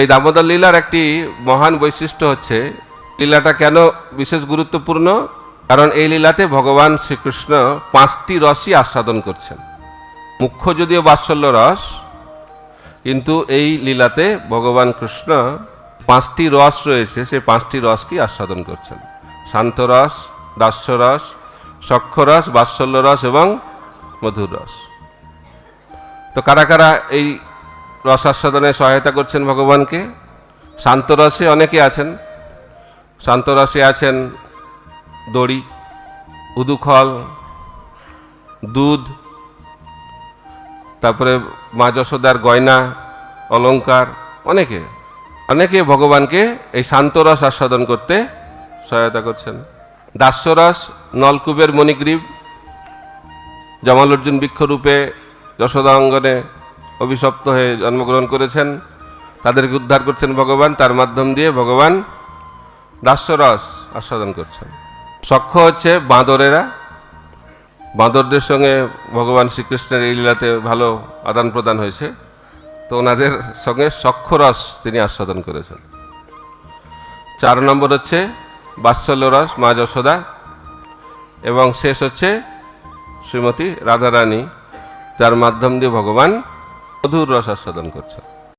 এই দামোদর লীলার একটি মহান বৈশিষ্ট্য হচ্ছে, লীলাটা কেন বিশেষ গুরুত্বপূর্ণ? কারণ এই লীলাতে ভগবান শ্রীকৃষ্ণ পাঁচটি রসই আস্বাদন করছেন। মুখ্য যদিও বাৎসল্য রস, কিন্তু এই লীলাতে ভগবান কৃষ্ণ পাঁচটি রস রয়েছে সে পাঁচটি রসকে আস্বাদন করছেন। শান্তরস দাস্যরস সক্ষরস বাৎসল্য রস এবং মধুর রস। তো কারা কারা এই রস আস্বাদনে সহায়তা করছেন ভগবানকে। শান্তরসে অনেকে আছেন। শান্তরসে আছেন দড়ি, উদুখল, দুধ, তারপরে মা যশোদার গয়না, অলংকার, অনেকে অনেকে ভগবানকে এই শান্তরস আস্বাদন করতে সহায়তা করছেন। দাস্যরস, নলকূপের মণিগ্রীব জমালুজ্জুন বৃক্ষরূপে যশোদা অঙ্গনে অভিশপ্ত হয়ে জন্মগ্রহণ করেছেন। তাদেরকে উদ্ধার করছেন ভগবান, তার মাধ্যম দিয়ে ভগবান দাস্যরস আস্বাদন করছেন। সখ্য হচ্ছে বাঁদরেরা। বাঁদরদের সঙ্গে ভগবান শ্রীকৃষ্ণের এই লীলাতে ভালো আদান প্রদান হয়েছে। তো ওনাদের সঙ্গে সক্ষরস তিনি আস্বাদন করেছেন। চার নম্বর হচ্ছে বাৎসল্য রস মা যশোদা এবং শেষ হচ্ছে শ্রীমতী রাধারানী। যার মাধ্যম দিয়ে ভগবান মধুর রস আস্বাদন করছেন